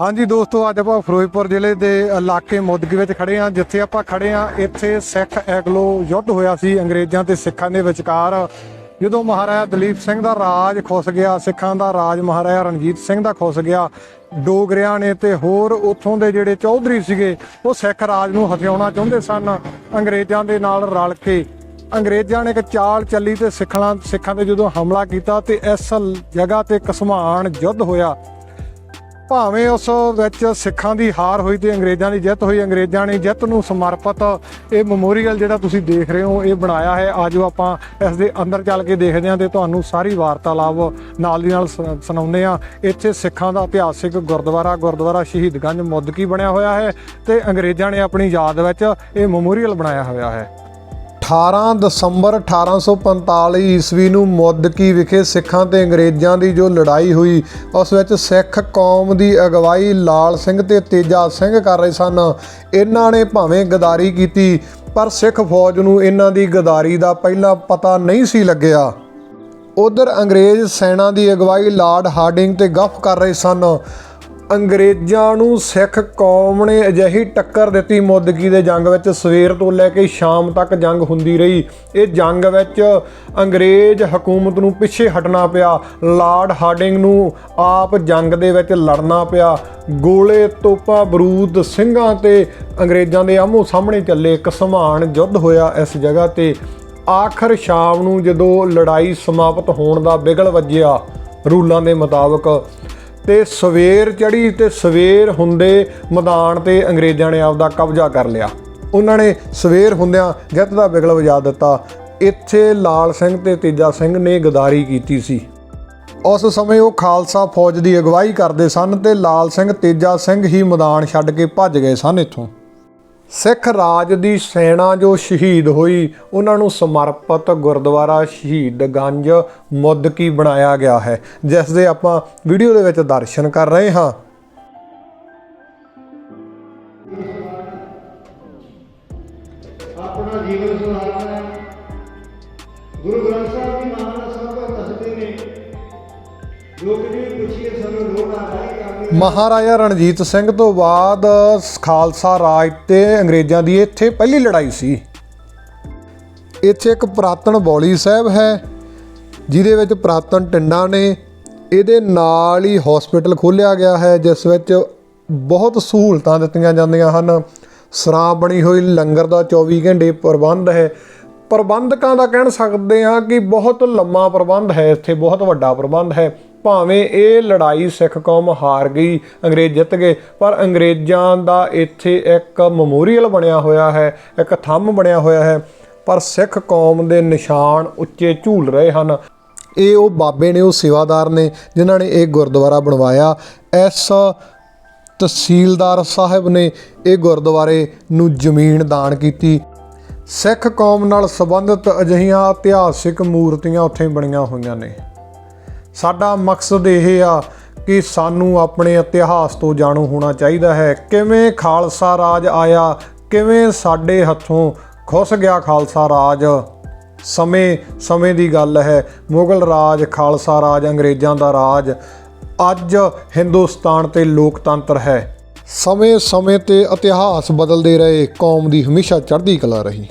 ਹਾਂਜੀ ਦੋਸਤੋ, ਅੱਜ ਆਪਾਂ ਫਿਰੋਜ਼ਪੁਰ ਜ਼ਿਲ੍ਹੇ ਦੇ ਇਲਾਕੇ ਮੁੱਦਗੀ ਵਿੱਚ ਖੜੇ ਹਾਂ, ਜਿੱਥੇ ਆਪਾਂ ਖੜੇ ਹਾਂ। ਇੱਥੇ ਸਿੱਖ ਐਗਲੋ ਯੁੱਧ ਹੋਇਆ ਸੀ, ਅੰਗਰੇਜ਼ਾਂ ਤੇ ਸਿੱਖਾਂ ਦੇ ਵਿਚਕਾਰ, ਜਦੋਂ ਮਹਾਰਾਜਾ ਦਲੀਪ ਸਿੰਘ ਦਾ ਰਾਜ ਖੁੱਸ ਗਿਆ, ਸਿੱਖਾਂ ਦਾ ਰਾਜ ਮਹਾਰਾਜਾ ਰਣਜੀਤ ਸਿੰਘ ਦਾ ਖੁੱਸ ਗਿਆ, ਡੋਗਰਿਆਂ ਨੇ ਤੇ ਹੋਰ ਉੱਥੋਂ ਦੇ ਜਿਹੜੇ ਚੌਧਰੀ ਸੀਗੇ, ਉਹ ਸਿੱਖ ਰਾਜ ਨੂੰ ਹਥਿਆਉਣਾ ਚਾਹੁੰਦੇ ਸਨ। ਅੰਗਰੇਜ਼ਾਂ ਦੇ ਨਾਲ ਰਲ ਕੇ ਅੰਗਰੇਜ਼ਾਂ ਨੇ ਇੱਕ ਚਾਲ ਚੱਲੀ ਤੇ ਸਿੱਖਾਂ ਸਿੱਖਾਂ ਤੇ ਜਦੋਂ ਹਮਲਾ ਕੀਤਾ ਤੇ ਇਸ ਜਗ੍ਹਾ ਤੇ ਕਸਮਾਨ ਯੁੱਧ ਹੋਇਆ। ਭਾਵੇਂ ਉਸ ਵਿੱਚ ਸਿੱਖਾਂ ਦੀ ਹਾਰ ਹੋਈ ਤੇ ਅੰਗਰੇਜ਼ਾਂ ਦੀ ਜਿੱਤ ਹੋਈ, ਅੰਗਰੇਜ਼ਾਂ ਨੇ ਜਿੱਤ ਨੂੰ ਸਮਰਪਿਤ ਇਹ ਮੈਮੋਰੀਅਲ ਜਿਹੜਾ ਤੁਸੀਂ ਦੇਖ ਰਹੇ ਹੋ, ਇਹ ਬਣਾਇਆ ਹੈ। ਆਜੋ ਆਪਾਂ ਇਸ ਦੇ ਅੰਦਰ ਚੱਲ ਕੇ ਦੇਖਦੇ ਹਾਂ ਤੇ ਤੁਹਾਨੂੰ ਸਾਰੀ ਵਾਰਤਾਲਾਪ ਨਾਲ ਦੀ ਨਾਲ ਸੁਣਾ- ਸੁਣਾਉਂਦੇ ਹਾਂ। ਇੱਥੇ ਸਿੱਖਾਂ ਦਾ ਇਤਿਹਾਸਿਕ ਗੁਰਦੁਆਰਾ ਗੁਰਦੁਆਰਾ ਸ਼ਹੀਦਗੰਜ ਮੁੱਦਕੀ ਬਣਿਆ ਹੋਇਆ ਹੈ ਤੇ ਅੰਗਰੇਜ਼ਾਂ ਨੇ ਆਪਣੀ ਯਾਦ ਵਿੱਚ ਇਹ ਮੈਮੋਰੀਅਲ ਬਣਾਇਆ ਹੋਇਆ ਹੈ। 18 ਦਸੰਬਰ 1845 ਈਸਵੀ ਨੂੰ ਮੁੱਦਕੀ ਵਿਖੇ ਸਿੱਖਾਂ ਤੇ ਅੰਗਰੇਜ਼ਾਂ ਦੀ ਜੋ ਲੜਾਈ ਹੋਈ, ਉਸ ਵਿੱਚ ਸਿੱਖ ਕੌਮ ਦੀ ਅਗਵਾਈ ਲਾਲ ਸਿੰਘ ਤੇ ਤੇਜਾ ਸਿੰਘ ਕਰ ਰਹੇ ਸਨ। ਇਹਨਾਂ ਨੇ ਭਾਵੇਂ ਗਦਾਰੀ ਕੀਤੀ, ਪਰ ਸਿੱਖ ਫੌਜ ਨੂੰ ਇਹਨਾਂ ਦੀ ਗਦਾਰੀ ਦਾ ਪਹਿਲਾਂ ਪਤਾ ਨਹੀਂ ਸੀ ਲੱਗਿਆ। ਉਧਰ ਅੰਗਰੇਜ਼ ਸੈਨਾ ਦੀ ਅਗਵਾਈ ਲਾਰਡ ਹਾਰਡਿੰਗ ਤੇ ਗਫ ਕਰ ਰਹੇ ਸਨ। ਅੰਗਰੇਜ਼ਾਂ ਨੂੰ ਸਿੱਖ ਕੌਮ ਨੇ ਅਜਿਹੀ ਟੱਕਰ ਦਿੱਤੀ ਮੁੱਦਕੀ ਦੇ ਜੰਗ ਵਿੱਚ। ਸਵੇਰ ਤੋਂ ਲੈ ਕੇ ਸ਼ਾਮ ਤੱਕ ਜੰਗ ਹੁੰਦੀ ਰਹੀ। ਇਹ ਜੰਗ ਵਿੱਚ ਅੰਗਰੇਜ਼ ਹਕੂਮਤ ਨੂੰ ਪਿੱਛੇ ਹਟਣਾ ਪਿਆ। ਲਾਰਡ ਹਾਰਡਿੰਗ ਨੂੰ ਆਪ ਜੰਗ ਦੇ ਵਿੱਚ ਲੜਨਾ ਪਿਆ। ਗੋਲੇ, ਤੋਪਾਂ, ਬਰੂਦ, ਸਿੰਘਾਂ ਤੇ ਅੰਗਰੇਜ਼ਾਂ ਦੇ ਆਮੋ ਸਾਹਮਣੇ ਚੱਲੇ ਇੱਕ ਸਮਾਨ ਯੁੱਧ ਹੋਇਆ ਇਸ ਜਗ੍ਹਾ ਤੇ। ਆਖਰ ਸ਼ਾਮ ਨੂੰ ਜਦੋਂ ਲੜਾਈ ਸਮਾਪਤ ਹੋਣ ਦਾ ਬਿਗਲ ਵੱਜਿਆ, ਰੂਲਾਂ ਦੇ ਮੁਤਾਬਕ ਤੇ ਸਵੇਰ ਚੜੀ ਤੇ ਸਵੇਰ ਹੁੰਦੇ ਮੈਦਾਨ ਤੇ ਅੰਗਰੇਜ਼ਾਂ ਨੇ ਆਪਦਾ ਕਬਜ਼ਾ ਕਰ ਲਿਆ। ਉਹਨਾਂ ਨੇ ਸਵੇਰ ਹੁੰਦਿਆਂ ਜਿੱਤ ਦਾ ਬਿਗਲ ਵਜਾ ਦਿੱਤਾ। ਇੱਥੇ ਲਾਲ ਸਿੰਘ ਤੇ ਤੇਜਾ ਸਿੰਘ ਨੇ ਗਦਾਰੀ ਕੀਤੀ ਸੀ। ਉਸ ਸਮੇਂ ਉਹ ਖਾਲਸਾ ਫੌਜ ਦੀ ਅਗਵਾਈ ਕਰਦੇ ਸਨ ਤੇ ਲਾਲ ਸਿੰਘ ਤੇਜਾ ਸਿੰਘ ਹੀ ਮੈਦਾਨ ਛੱਡ ਕੇ ਭੱਜ ਗਏ ਸਨ ਇੱਥੋਂ। ਸਿੱਖ ਰਾਜ ਦੀ ਸੈਨਾ ਜੋ ਸ਼ਹੀਦ ਹੋਈ, ਉਹਨਾਂ ਨੂੰ ਸਮਰਪਿਤ ਗੁਰਦੁਆਰਾ ਸ਼ਹੀਦਗੰਜ ਮੁੱਦਕੀ ਬਣਾਇਆ ਗਿਆ ਹੈ, ਜਿਸ ਦੇ ਆਪਾਂ ਵੀਡੀਓ ਦੇ ਵਿੱਚ ਦਰਸ਼ਨ ਕਰ ਰਹੇ ਹਾਂ। ਆਪਣਾ ਜੀਵਨ ਸੁਧਾਰਨਾ ਹੈ। ਗੁਰੂ ਗ੍ਰੰਥ ਸਾਹਿਬ ਦੀ ਮਾਨਨਾ ਸਭ ਦੱਸਦੇ ਨੇ ਲੋਕ ਜੀ ਪੁੱਛੀਏ ਸਾਨੂੰ ਲੋਕ ਆਦਾਈ ਕਰਦੇ ਮਹਾਰਾਜਾ ਰਣਜੀਤ ਸਿੰਘ ਤੋਂ ਬਾਅਦ ਖਾਲਸਾ ਰਾਜ ਤੇ ਅੰਗਰੇਜ਼ਾਂ ਦੀ ਇੱਥੇ ਪਹਿਲੀ ਲੜਾਈ ਸੀ। ਇੱਥੇ ਇੱਕ ਪੁਰਾਤਨ ਬੌਲੀ ਸਾਹਿਬ ਹੈ, ਜਿਹਦੇ ਵਿੱਚ ਪੁਰਾਤਨ ਟਿੰਡਾਂ ਨੇ ਇਹਦੇ ਨਾਲ ਹੀ ਹਸਪੀਟਲ ਖੋਲ੍ਹਿਆ ਗਿਆ ਹੈ, ਜਿਸ ਵਿੱਚ ਬਹੁਤ ਸਹੂਲਤਾਂ ਦਿੱਤੀਆਂ ਜਾਂਦੀਆਂ ਹਨ। ਸਰਾਂ ਬਣੀ ਹੋਈ, ਲੰਗਰ ਦਾ 24 ਘੰਟੇ ਪ੍ਰਬੰਧ ਹੈ। ਪ੍ਰਬੰਧਕਾਂ ਦਾ ਕਹਿਣ ਸਕਦੇ ਹਾਂ ਕਿ ਬਹੁਤ ਲੰਮਾ ਪ੍ਰਬੰਧ ਹੈ, ਇੱਥੇ ਬਹੁਤ ਵੱਡਾ ਪ੍ਰਬੰਧ ਹੈ। ਭਾਵੇਂ ਇਹ ਲੜਾਈ ਸਿੱਖ ਕੌਮ ਹਾਰ ਗਈ, ਅੰਗਰੇਜ਼ ਜਿੱਤ ਗਏ, ਪਰ ਅੰਗਰੇਜ਼ਾਂ ਦਾ ਇੱਥੇ ਇੱਕ ਮੈਮੋਰੀਅਲ ਬਣਿਆ ਹੋਇਆ ਹੈ, ਇੱਕ ਥੰਮ ਬਣਿਆ ਹੋਇਆ ਹੈ, ਪਰ ਸਿੱਖ ਕੌਮ ਦੇ ਨਿਸ਼ਾਨ ਉੱਚੇ ਝੂਲ ਰਹੇ ਹਨ। ਇਹ ਉਹ ਬਾਬੇ ਨੇ, ਉਹ ਸੇਵਾਦਾਰ ਨੇ, ਜਿਨ੍ਹਾਂ ਨੇ ਇਹ ਗੁਰਦੁਆਰਾ ਬਣਵਾਇਆ। ਇਸ ਤਹਿਸੀਲਦਾਰ ਸਾਹਿਬ ਨੇ ਇਹ ਗੁਰਦੁਆਰੇ ਨੂੰ ਜ਼ਮੀਨ ਦਾਨ ਕੀਤੀ। ਸਿੱਖ ਕੌਮ ਨਾਲ ਸੰਬੰਧਿਤ ਅਜਿਹੀਆਂ ਇਤਿਹਾਸਿਕ ਮੂਰਤੀਆਂ ਉੱਥੇ ਬਣੀਆਂ ਹੋਈਆਂ ਨੇ। ਸਾਡਾ ਮਕਸਦ ਇਹ ਆ ਕਿ ਸਾਨੂੰ ਆਪਣੇ ਇਤਿਹਾਸ ਤੋਂ ਜਾਣੂ ਹੋਣਾ ਚਾਹੀਦਾ ਹੈ। ਕਿਵੇਂ ਖਾਲਸਾ ਰਾਜ ਆਇਆ, ਕਿਵੇਂ ਸਾਡੇ ਹੱਥੋਂ ਖੁੱਸ ਗਿਆ ਖਾਲਸਾ ਰਾਜ? ਸਮੇਂ ਸਮੇਂ ਦੀ ਗੱਲ ਹੈ। ਮੁਗਲ ਰਾਜ, ਖਾਲਸਾ ਰਾਜ, ਅੰਗਰੇਜ਼ਾਂ ਦਾ ਰਾਜ। ਅੱਜ ਹਿੰਦੁਸਤਾਨ ਤੇ ਲੋਕਤੰਤਰ ਹੈ। ਸਮੇਂ ਸਮੇਂ ਤੇ ਇਤਿਹਾਸ ਬਦਲਦੇ ਰਹੇ। ਕੌਮ ਦੀ ਹਮੇਸ਼ਾ ਚੜ੍ਹਦੀ ਕਲਾ ਰਹੀ।